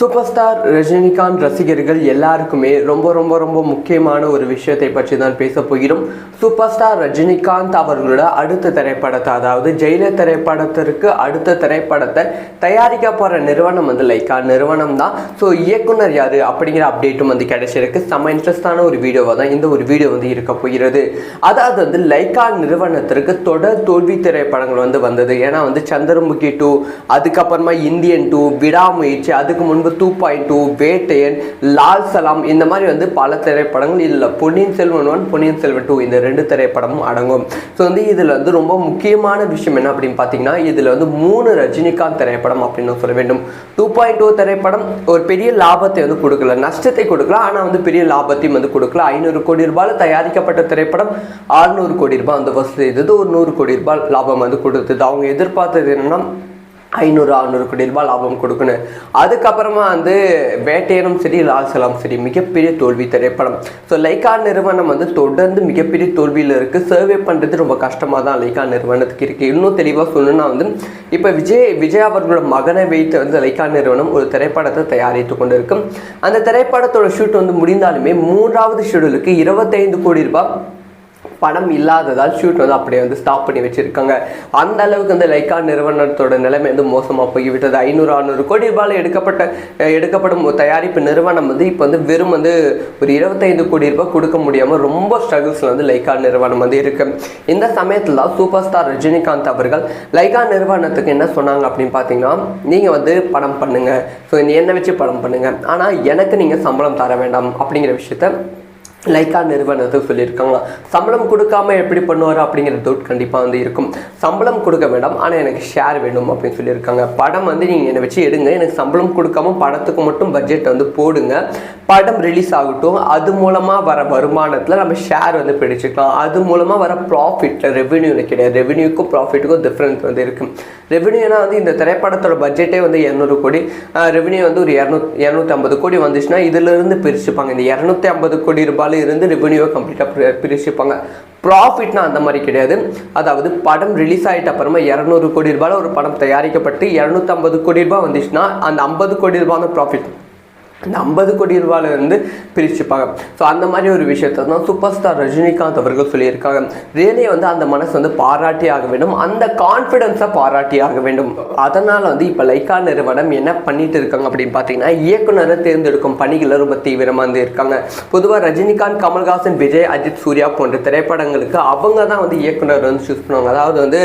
Super star Rajinikanth ரசிகர்கள் எல்லாருக்குமே ரொம்ப ரொம்ப ரொம்ப முக்கியமான ஒரு விஷயத்தை பற்றி தான் பேச போகிறோம். சூப்பர் ஸ்டார் ரஜினிகாந்த் அவர்களோட அடுத்த திரைப்படத்தை அதாவது ஜெயிலர் திரைப்படத்திற்கு அடுத்த திரைப்படத்தை தயாரிக்க போகிற நிறுவனம் வந்து லைக்கா நிறுவனம் தான். ஸோ இயக்குனர் யார் அப்படிங்கிற அப்டேட்டும் வந்து கிடைச்சிருக்கு. செம்ம இன்ட்ரெஸ்டான ஒரு வீடியோவாக தான் இந்த ஒரு வீடியோ வந்து இருக்க போகிறது. அதாவது வந்து லைக்கா நிறுவனத்திற்கு தொடர் தோல்வி திரைப்படங்கள் வந்து வந்தது. ஏன்னா வந்து சந்திரமுகி டூ அதுக்கப்புறமா இந்தியன் டூ விடாமுயற்சி அதுக்கு முன்பு two point two Vettaiyan Lal Salaam இந்த மாதிரி வந்து பல திரைப்படங்கள். இதில் பொன்னியின் செல்வன் ஒன் பொன்னியின் செல்வன் டூ இந்த ரெண்டு திரைப்படமும் அடங்கும். ஸோ வந்து இதில் வந்து ரொம்ப முக்கியமான விஷயம் என்ன அப்படின்னு பார்த்தீங்கன்னா இதில் வந்து மூணு ரஜினிகாந்த் திரைப்படம் அப்படின்னு சொல்ல வேண்டும். டூ பாயிண்ட் டூ திரைப்படம் ஒரு பெரிய லாபத்தை வந்து கொடுக்கல. நஷ்டத்தை கொடுக்கல. ஆனால் வந்து பெரிய லாபத்தையும் வந்து கொடுக்கல. ஐநூறு கோடி ரூபாயில் தயாரிக்கப்பட்ட திரைப்படம் ஆறுநூறு கோடி ரூபாய் அந்த வசதி இது ஒரு நூறு கோடி ரூபாய் லாபம் வந்து கொடுத்தது. அவங்க எதிர்பார்த்தது என்னன்னா ஐநூறு அறுநூறு கோடி ரூபாய் லாபம் கொடுக்கணும். அதுக்கப்புறமா வந்து வேட்டையனும் சரி லால்சலாம் சரி மிகப்பெரிய தோல்வி திரைப்படம். ஸோ லைக்கா நிறுவனம் வந்து தொடர்ந்து மிகப்பெரிய தோல்வியில் இருக்குது சர்வே பண்ணுறது ரொம்ப கஷ்டமாக தான் லைக்கா நிறுவனத்துக்கு இருக்குது இன்னும் தெளிவாக சொல்லணும்னா வந்து இப்போ விஜய் விஜய் அவர்களோட மகனை வைத்து வந்து லைக்கா நிறுவனம் ஒரு திரைப்படத்தை தயாரித்து கொண்டு இருக்கும் அந்த திரைப்படத்தோட ஷூட் வந்து முடிந்தாலுமே மூன்றாவது ஷெடியூலுக்கு இருபத்தைந்து கோடி ரூபாய் பணம் இல்லாததால் ஷூட் வந்து அப்படியே வந்து ஸ்டாப் பண்ணி வச்சுருக்காங்க. அந்த அளவுக்கு வந்து லைக்கா நிறுவனத்தோட நிலைமை வந்து மோசமாக போய்விட்டது. ஐநூறு அறுநூறு கோடி ரூபாயில் எடுக்கப்பட்ட எடுக்கப்படும் தயாரிப்பு நிறுவனம் வந்து இப்போ வந்து வெறும் வந்து ஒரு இருபத்தைந்து கோடி ரூபாய் கொடுக்க முடியாமல் ரொம்ப ஸ்ட்ரகிள்ஸில் வந்து லைக்கா நிறுவனம் வந்து இருக்குது இந்த சமயத்தில் தான் சூப்பர் ஸ்டார் ரஜினிகாந்த் அவர்கள் லைகா நிறுவனத்துக்கு என்ன சொன்னாங்க அப்படின்னு பார்த்தீங்கன்னா நீங்கள் வந்து படம் பண்ணுங்கள் ஸோ என்னை வச்சு படம் பண்ணுங்கள் ஆனால் எனக்கு நீங்கள் சம்பளம் தர வேண்டாம் அப்படிங்கிற விஷயத்த லைக்கா நிறுவனத்தை சொல்லியிருக்காங்க சம்பளம் கொடுக்காம எப்படி பண்ணுவார் அப்படிங்கிற டவுட் கண்டிப்பாக வந்து இருக்கும். சம்பளம் கொடுக்க வேண்டாம் ஆனால் எனக்கு ஷேர் வேணும் அப்படின்னு சொல்லியிருக்காங்க. படம் வந்து நீங்கள் என்னை வச்சு எடுங்க. எனக்கு சம்பளம் கொடுக்காம படத்துக்கு மட்டும் பட்ஜெட் வந்து போடுங்க. படம் ரிலீஸ் ஆகட்டும். அது மூலமாக வர வருமானத்தில் நம்ம ஷேர் வந்து பிடிச்சிக்கலாம். அது மூலமாக வர ப்ராஃபிட்டில் ரெவென்யூவில் கிடையாது ரெவென்யூக்கும் ப்ராஃபிட்டுக்கும் டிஃப்ரென்ஸ் வந்து இருக்குது ரெவென்யூனா வந்து இந்த திரைப்படத்தோட பட்ஜெட்டே வந்து இரநூறு கோடி. ரெவென்யூ வந்து ஒரு இரநூத் இரநூத்தி ஐம்பது கோடி வந்துச்சுன்னா இதிலிருந்து பிரிச்சுப்பாங்க. இந்த இரநூத்தி ஐம்பது கோடி ரூபாய் ரூபாயில இருந்து ரெவென்யூவை கம்ப்ளீட்டாக பிரிச்சுப்பாங்க ப்ராஃபிட்னா அந்த மாதிரி கிடையாது. அதாவது படம் ரிலீஸ் ஆகிட்ட அப்புறமா இரநூறு கோடி ரூபாயில் ஒரு படம் தயாரிக்கப்பட்டு இரநூத்தம்பது கோடி ரூபாய் வந்துச்சுன்னா அந்த ஐம்பது கோடி ரூபாய் ப்ராஃபிட் இந்த ஐம்பது கோடி ரூபாயிலிருந்து பிரிச்சுப்பாங்க. ஸோ அந்த மாதிரி ஒரு விஷயத்தை தான் சூப்பர் ஸ்டார் ரஜினிகாந்த் அவர்கள் சொல்லியிருக்காங்க. ரியலே வந்து அந்த மனசு வந்து பாராட்டி ஆக வேண்டும். அந்த கான்ஃபிடென்ஸை பாராட்டி ஆக வேண்டும். அதனால் வந்து இப்போ லைக்கா நிறுவனம் என்ன பண்ணிட்டு இருக்காங்க அப்படின்னு பார்த்தீங்கன்னா இயக்குனரை தேர்ந்தெடுக்கும் பணிகளில் ரொம்ப தீவிரமாக இருந்து இருக்காங்க. பொதுவாக ரஜினிகாந்த் கமல்ஹாசன் விஜய் அஜித் சூர்யா போன்ற திரைப்படங்களுக்கு அவங்க தான் வந்து இயக்குனர் வந்து சூஸ் பண்ணுவாங்க. அதாவது வந்து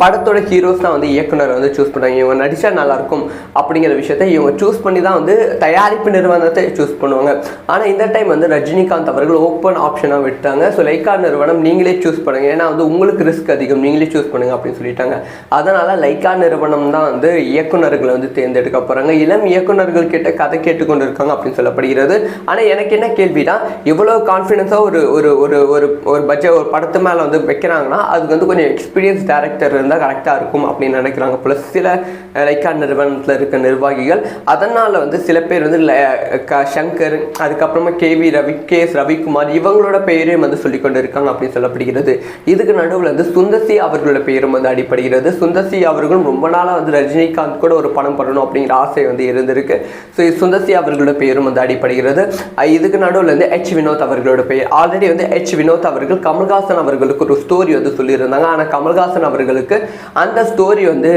படத்தோட ஹீரோஸ் தான் வந்து இயக்குனர் வந்து சூஸ் பண்ணுவாங்க இவங்க நடிச்சா நல்லா இருக்கும் அப்படிங்கிற விஷயத்த இவங்க சூஸ் பண்ணி தான் வந்து தயாரிப்பு நிறுவனத்தை சூஸ் பண்ணுவாங்க. ஆனால் இந்த டைம் வந்து ரஜினிகாந்த் அவர்கள் ஓப்பன் ஆப்ஷனாக விட்டாங்க ஸோ லைக்கா நிறுவனம் நீங்களே சூஸ் பண்ணுங்க. ஏன்னா வந்து உங்களுக்கு ரிஸ்க் அதிகம். நீங்களே சூஸ் பண்ணுங்க அப்படின்னு சொல்லிட்டாங்க. அதனால லைக்கா நிறுவனம் தான் வந்து இயக்குனர்களை வந்து தேர்ந்தெடுக்க போகிறாங்க இளம் இயக்குனர்கள் கிட்ட கதை கேட்டுக்கொண்டு இருக்காங்க அப்படின்னு சொல்லப்படுகிறது. ஆனால் எனக்கு என்ன கேள்வினா இவ்வளோ கான்ஃபிடென்ஸாக ஒரு ஒரு ஒரு ஒரு ஒரு பட்ஜெட் ஒரு படத்து மேலே வந்து வைக்கிறாங்கன்னா அதுக்கு வந்து கொஞ்சம் எக்ஸ்பீரியன்ஸ் டேரக்டர் இருந்தால் கரெக்டாக இருக்கும் அப்படின்னு நினைக்கிறாங்க. ப்ளஸ் சில லைக்கா நிறுவனத்தில் இருக்க நிர்வாகிகள் அதனால் வந்து சில பேர் வந்து ல- க- சங்கர் அதுக்கப்புறமா K V Ravi K S Ravikumar இவங்களோட பெயரையும் வந்து சொல்லிக் கொண்டு இருக்காங்க அப்படின்னு சொல்லப்படுகிறது. இதுக்கு நடுவில் வந்து சுந்தசி அவர்களோட பெயரும் வந்து அடிப்படுகிறது சுந்தசி அவர்களும் ரொம்ப நாளாக வந்து ரஜினிகாந்த் கூட ஒரு படம் பண்ணணும் அப்படிங்கிற ஆசை வந்து இருந்திருக்கு. ஸோ சுந்தசி அவர்களோட பெயரும் வந்து அடிப்படுகிறது இதுக்கு நடுவில் வந்து ஹெச் வினோத் அவர்களோட பெயர். ஆல்ரெடி வந்து ஹெச் வினோத் அவர்கள் கமல்ஹாசன் அவர்களுக்கு ஒரு ஸ்டோரி வந்து சொல்லியிருந்தாங்க. ஆனால் கமல்ஹாசன் அவர்களுக்கு அந்த ஸ்டோரி வந்து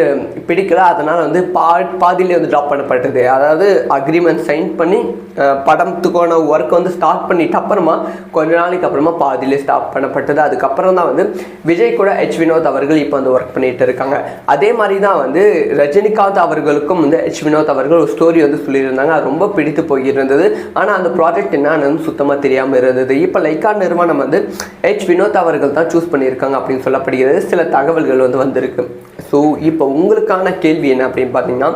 பிடிக்கல. அதனால் வந்து பா பாதியிலே வந்து ட்ராப் பண்ணப்பட்டது. அதாவது அக்ரிமெண்ட் சைன் பண்ணி படத்துக்கான ஒர்க் வந்து ஸ்டார்ட் பண்ணிட்டு அப்புறமா கொஞ்ச நாளைக்கு அப்புறமா பாதியிலே ஸ்டாப் பண்ணப்பட்டது. அதுக்கப்புறம் தான் வந்து விஜய் கூட ஹெச் வினோத் அவர்கள் இப்போ வந்து ஒர்க் பண்ணிட்டு இருக்காங்க. அதே மாதிரி தான் வந்து ரஜினிகாந்த் அவர்களுக்கும் வந்து எச் வினோத் அவர்கள் ஒரு ஸ்டோரி வந்து சொல்லியிருந்தாங்க. அது ரொம்ப பிடித்து போயிருந்தது. ஆனால் அந்த ப்ராஜெக்ட் என்னன்னு சுத்தமாக தெரியாமல் இருந்தது. இப்போ லைக்கா நிறுவனம் வந்து எச் வினோத் அவர்கள் தான் சூஸ் பண்ணியிருக்காங்க அப்படின்னு சொல்லப்படுகிறது. சில தகவல்கள் வந்து வந்திருக்கு. ஸோ இப்போ உங்களுக்கான கேள்வி என்ன அப்படின்னு பார்த்தீங்கன்னா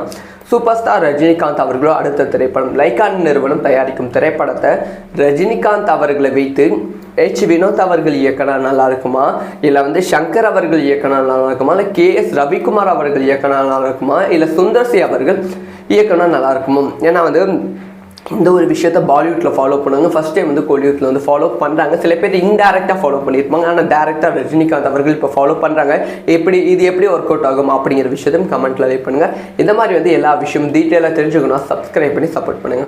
சூப்பர் ஸ்டார் ரஜினிகாந்த் அவர்களோ அடுத்த திரைப்படம் லைகான் நிறுவனம் தயாரிக்கும் திரைப்படத்தை ரஜினிகாந்த் அவர்களை வைத்து ஹெச் வினோத் அவர்கள் இயக்கினா நல்லா இருக்குமா? இல்லை வந்து சங்கர் அவர்கள் இயக்கினா நல்லா இருக்குமா? இல்லை கே. எஸ். ரவிக்குமார் அவர்கள் இயக்கினா நல்லா இருக்குமா? இல்லை சுந்தர்சி அவர்கள் இயக்கினா நல்லா இருக்குமா? ஏன்னா வந்து இந்த ஒரு விஷயத்த பாலிவுட்டில் ஃபாலோ பண்ணுவாங்க ஃபர்ஸ்ட் டைம் வந்து கோலிவுட்டில் வந்து ஃபாலோ பண்ணுறாங்க சில பேர் இன்டெரக்டாக ஃபாலோ பண்ணியிருப்பாங்க. ஆனால் டேரெக்டாக ரஜினிகாந்த் அவர்கள் இப்போ ஃபாலோ பண்ணுறாங்க எப்படி இது எப்படி ஒர்க் அவுட் ஆகும் அப்படிங்கிற விஷயத்தையும் கமெண்ட்டில் லைக் பண்ணுங்கள் இந்த மாதிரி வந்து எல்லா விஷயம் டீட்டெயிலாக தெரிஞ்சுக்கணும் சப்ஸ்கிரைப் பண்ணி சப்போர்ட் பண்ணுங்கள்